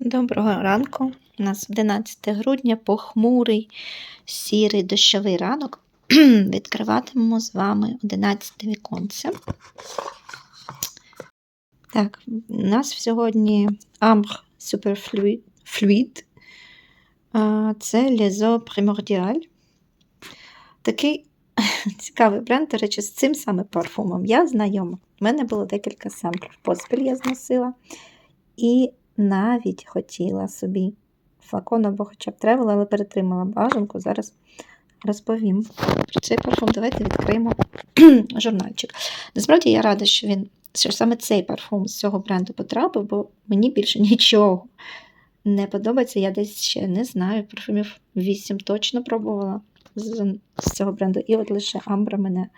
Доброго ранку. У нас 11 грудня, похмурий, сірий дощовий ранок. Відкриватимемо з вами 11 віконце. Так, у нас сьогодні Ambre Superfluid. Fluid. Це Лізо Primordial. Такий цікавий бренд, до речі, з цим саме парфумом. Я знайома. У мене було декілька семплів. Поспіль я зносила. І навіть хотіла собі флакон або хоча б тревел, але перетримала бажанку. Зараз розповім про цей парфум. Давайте відкриємо журнальчик. Насправді я рада, що він що саме цей парфум з цього бренду потрапив, бо мені більше нічого не подобається. Я десь ще не знаю, парфумів 8 точно пробувала з, з цього бренду. І от лише Амбра мене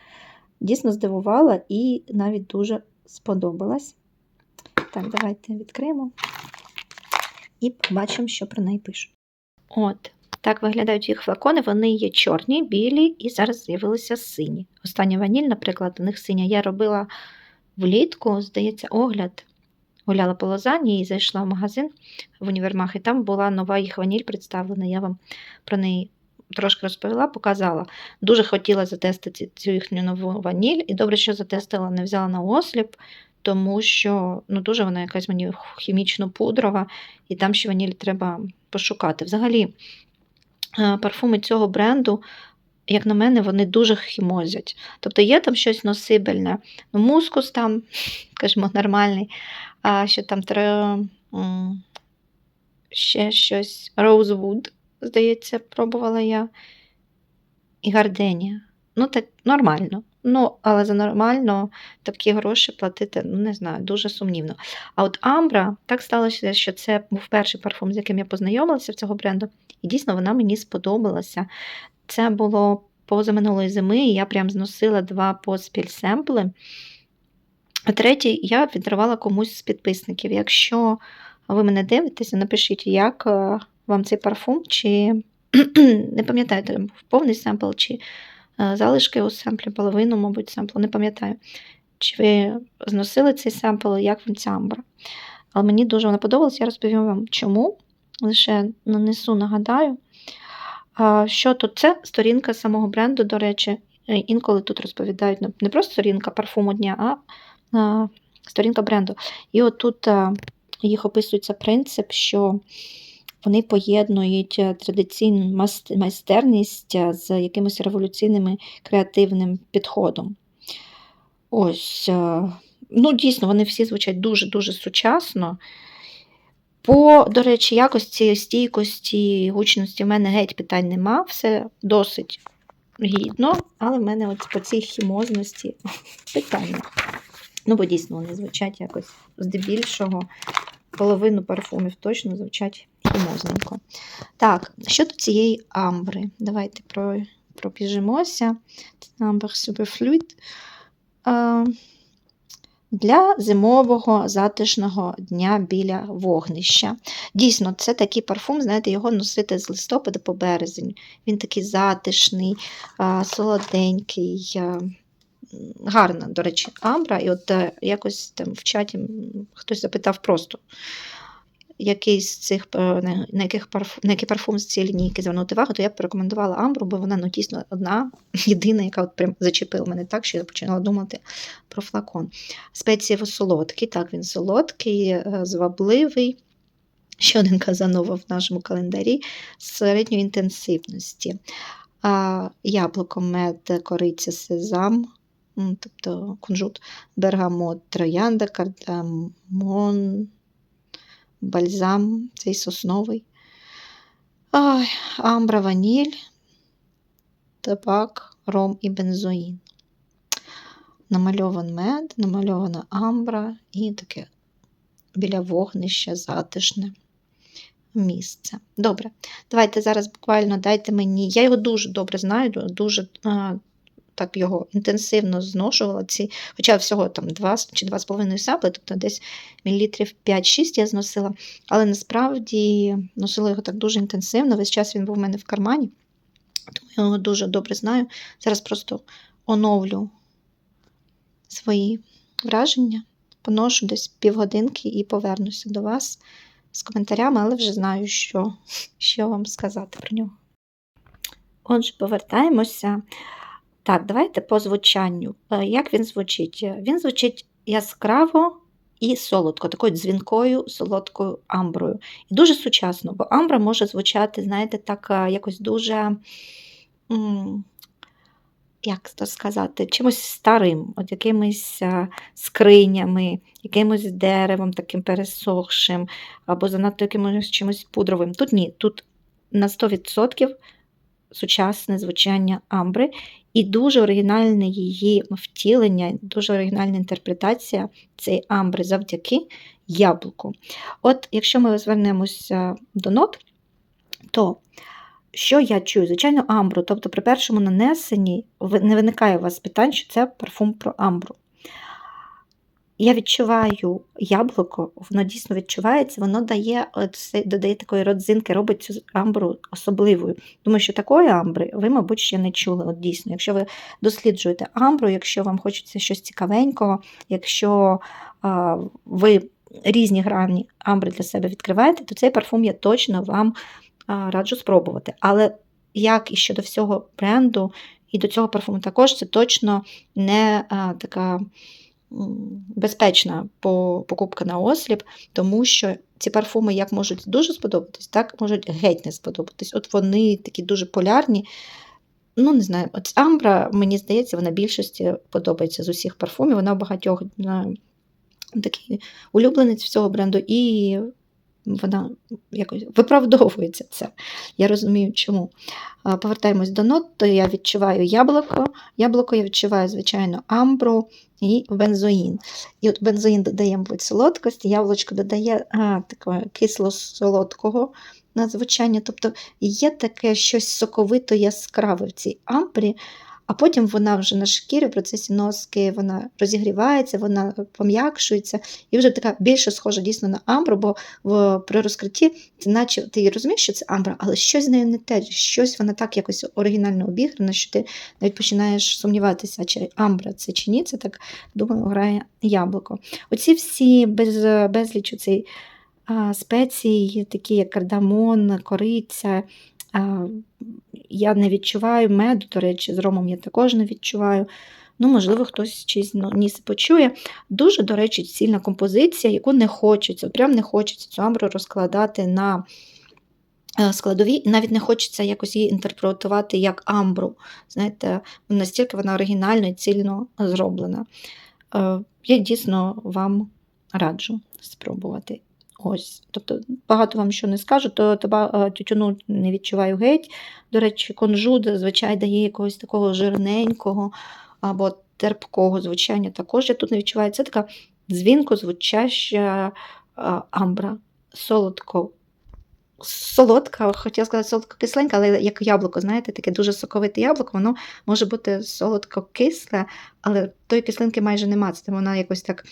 дійсно здивувала і навіть дуже сподобалась. Так, давайте відкриємо і побачимо, що про неї пишуть. От, так виглядають їх флакони. Вони є чорні, білі і зараз з'явилися сині. Остання ваніль, наприклад, у них синя. Я робила влітку, здається, огляд. Гуляла по Лозані і зайшла в магазин в універмаг, і там була нова їх ваніль представлена. Я вам про неї трошки розповіла, показала. Дуже хотіла затестити цю їхню нову ваніль, і добре, що затестила, не взяла на осліп, тому що ну, дуже вона якась мені хімічно-пудрова, і там ще ваніль треба пошукати. Взагалі, парфуми цього бренду, як на мене, вони дуже хімозять. Тобто є там щось носибельне. Ну, Мускус там, скажімо, нормальний, а що там треба ще щось Rosewood, здається, пробувала я. І Гарденія. Ну, так нормально. Ну, але за нормально такі гроші платити, ну, не знаю, дуже сумнівно. А от Амбра, так сталося, що це був перший парфум, з яким я познайомилася в цього бренду, і дійсно вона мені сподобалася. Це було поза минулої зими, і я прям зносила два поспіль семпли. А третій я відривала комусь з підписників. Якщо ви мене дивитеся, напишіть, як е, вам цей парфум, чи не пам'ятаєте, повний семпл, чи залишки у семплі, половину, мабуть, семплу, не пам'ятаю. Чи ви зносили цей семпл, як вам ця амбра. Але мені дуже вона подобалась, я розповім вам чому. Лише нанесу, нагадаю. Що тут? Це сторінка самого бренду, до речі, інколи тут розповідають не просто сторінка парфуму дня, а сторінка бренду. І от тут їх описується принцип, що вони поєднують е, традиційну майстерність е, з якимось революційним креативним підходом. Ось, е, ну, дійсно, вони всі звучать дуже-дуже сучасно. По, до речі, якості, стійкості, гучності в мене геть питань нема, все досить гідно, але в мене от по цій хімозності питання. Ну, бо дійсно вони звучать якось здебільшого половину парфумів точно звучать хімозненько. Так, щодо цієї амбри, давайте про, пробіжимося. Amber Superfluid. Для зимового затишного дня біля вогнища. Дійсно, це такий парфум, знаєте, його носити з листопада по березень. Він такий затишний, солоденький, гарна, до речі, амбра. І от е, якось там в чаті хтось запитав просто, який з цих, е, на яких парфум, на який парфум з цієї лінійки звернути увагу, то я б порекомендувала амбру, бо вона ну, дійсно одна, єдина, яка от прям зачепила мене так, що я починала думати про флакон. Спецієво солодкий, так, він солодкий, е, звабливий. Ще один казанова в нашому календарі середньої інтенсивності. Яблуко, мед, кориця, сезам, тобто кунжут, бергамот, троянда, кардамон, бальзам, цей сосновий, Ой, амбра, ваніль, табак, ром і бензоїн. Намальований мед, намальована амбра і таке біля вогнища затишне місце. Добре, давайте зараз буквально дайте мені. Я його дуже добре знаю, дуже так його інтенсивно зношувала. ці, Хоча всього там 2 чи 2,5 сапли, тобто десь мілілітрів 5-6 я зносила. Але насправді носила його так дуже інтенсивно. Весь час він був у мене в кармані, тому я його дуже добре знаю. Зараз просто оновлю свої враження, поношу десь півгодинки і повернуся до вас з коментарями, але вже знаю, що, що вам сказати про нього. Отже, повертаємося. Так, давайте по звучанню. Е, Як він звучить? Е, Він звучить яскраво і солодко, такою дзвінкою, солодкою амброю. І дуже сучасно, бо амбра може звучати, знаєте, так е, якось дуже, як то сказати, чимось старим, от якимись скринями, якимось деревом таким пересохшим, або занадто якимось чимось пудровим. Тут ні, тут на 100% сучасне звучання амбри і дуже оригінальне її втілення, дуже оригінальна інтерпретація цієї амбри завдяки яблуку. От, якщо ми звернемося до нот, то що я чую? Звичайно, амбру. Тобто при першому нанесенні не виникає у вас питань, що це парфум про амбру. Я відчуваю яблуко, воно дійсно відчувається, воно дає, оце- додає такої родзинки, робить цю амбру особливою. Думаю, що такої амбри ви, мабуть, ще не чули. От дійсно, якщо ви досліджуєте амбру, якщо вам хочеться щось цікавенького, якщо а, ви різні грані амбри для себе відкриваєте, то цей парфум я точно вам а, раджу спробувати. Але як і щодо всього бренду, і до цього парфуму також, це точно не а, така безпечна покупка на осліп, тому що ці парфуми як можуть дуже сподобатись, так можуть геть не сподобатись. От вони такі дуже полярні. Ну, не знаю, от Амбра, мені здається, вона більшості подобається з усіх парфумів. Вона у багатьох на такий улюбленець цього бренду, і вона якось виправдовується це. Я розумію, чому. Повертаємось до нот, то я відчуваю яблуко. Яблуко я відчуваю, звичайно, амбру і бензоїн. І от бензоїн додає, мабуть, солодкості, яблучко додає а, такого кисло-солодкого надзвичайно. Тобто є таке щось соковито яскраве в цій амбрі, а потім вона вже на шкірі в процесі носки вона розігрівається, вона пом'якшується і вже така більше схожа дійсно на амбру, бо в, при розкритті це наче ти розумієш, що це амбра, але щось з нею не те, щось вона так якось оригінально обіграна, що ти навіть починаєш сумніватися, чи амбра це чи ні, це так, думаю, грає яблуко. Оці всі без, безліч цей спецій, такі як кардамон, кориця. Я не відчуваю меду, до речі, з ромом я також не відчуваю. Ну, можливо, хтось чийсь ну, ніс почує. Дуже, до речі, цільна композиція, яку не хочеться, прям не хочеться цю амбру розкладати на е, складові, і навіть не хочеться якось її інтерпретувати як амбру. Знаєте, настільки вона оригінально і цільно зроблена. Е, Я дійсно вам раджу спробувати. Ось, тобто багато вам що не скажу, то таба- е, тютюну не відчуваю геть. До речі, кунжут зазвичай дає якогось такого жирненького або терпкого звучання. Також я тут не відчуваю. Це така дзвінко звучаща е, амбра. Солодко. Солодка, хотіла сказати солодко-кисленька, але як яблуко, знаєте, таке дуже соковите яблуко, воно може бути солодко-кисле, але тої кислинки майже немає. Це вона якось так.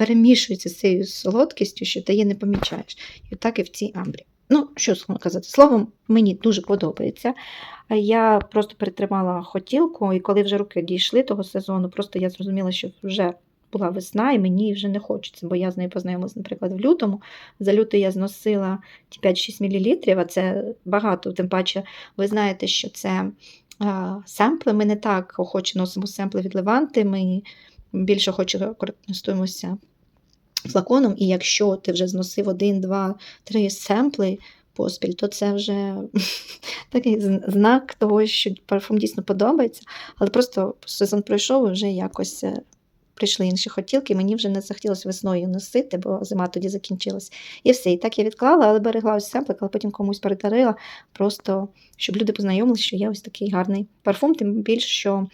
Перемішується з цією солодкістю, що ти її не помічаєш. І так і в цій амбрі. Ну, що сказати, словом, мені дуже подобається. Я просто перетримала хотілку, і коли вже руки дійшли того сезону, просто я зрозуміла, що вже була весна, і мені вже не хочеться, бо я з нею познайомилася, наприклад, в лютому. За лютий я зносила ті 5-6 мл, а це багато, тим паче, ви знаєте, що це а, семпли. Ми не так охоче носимо семпли від Леванти, ми більше охоче користуємося флаконом, і якщо ти вже зносив один, два, три семпли поспіль, то це вже такий знак того, що парфум дійсно подобається. Але просто сезон пройшов і вже якось е, прийшли інші хотілки, мені вже не захотілося весною носити, бо зима тоді закінчилась. І все. І так я відклала, але берегла ось семплик, але потім комусь передарила, просто щоб люди познайомилися, що є ось такий гарний парфум, тим більше, що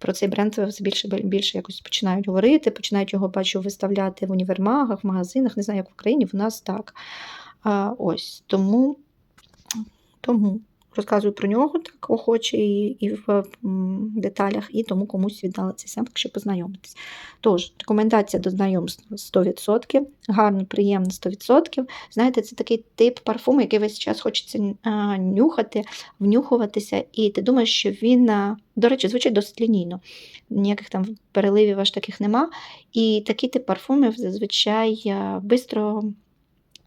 про цей бренд все більше більше якось починають говорити, починають його бачу виставляти в універмагах, в магазинах, не знаю, як в Україні, в нас так. А, ось тому, тому розказую про нього так охоче і, і в деталях, і тому комусь віддала цей семплик, щоб познайомитись. Тож, рекомендація до знайомства 100%, гарно, приємно 100%. Знаєте, це такий тип парфуму, який весь час хочеться нюхати, внюхуватися, і ти думаєш, що він, до речі, звучить досить лінійно. Ніяких там переливів аж таких нема. І такий тип парфумів зазвичай бистро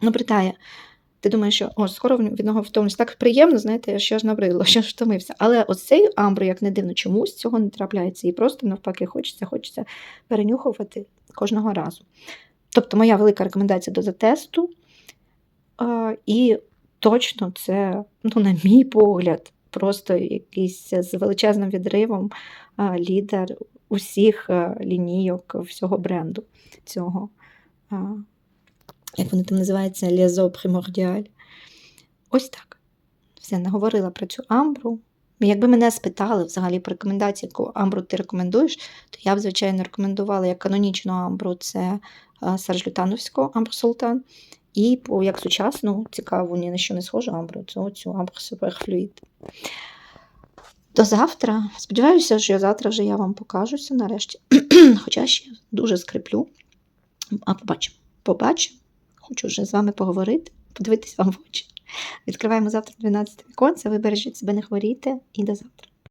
набридає. Ти думаєш, що о, скоро від нього втомлюсь. Так приємно, знаєте, що ж набридло, що ж втомився. Але ось цей як не дивно, чомусь цього не трапляється. І просто навпаки хочеться, хочеться перенюхувати кожного разу. Тобто, моя велика рекомендація до затесту. І точно це, ну, на мій погляд, просто якийсь з величезним відривом лідер усіх лінійок всього бренду цього. Як вони там називаються, Лізо Примордіаль. Ось так. Все, наговорила про цю амбру. Якби мене спитали взагалі про рекомендації, яку амбру ти рекомендуєш, то я б, звичайно, рекомендувала як канонічну амбру це Саржлютановську Амбру Султан. І як сучасну, цікаву, ні на що не схожу амбру, це оцю амбру Суперфлюїд. До завтра. Сподіваюся, що завтра вже я вам покажуся нарешті. Хоча ще дуже скриплю. А побачимо. Побачимо. Хочу вже з вами поговорити, подивитись вам в очі. Відкриваємо завтра 12 віконце. Ви бережіть себе, не хворійте і до завтра.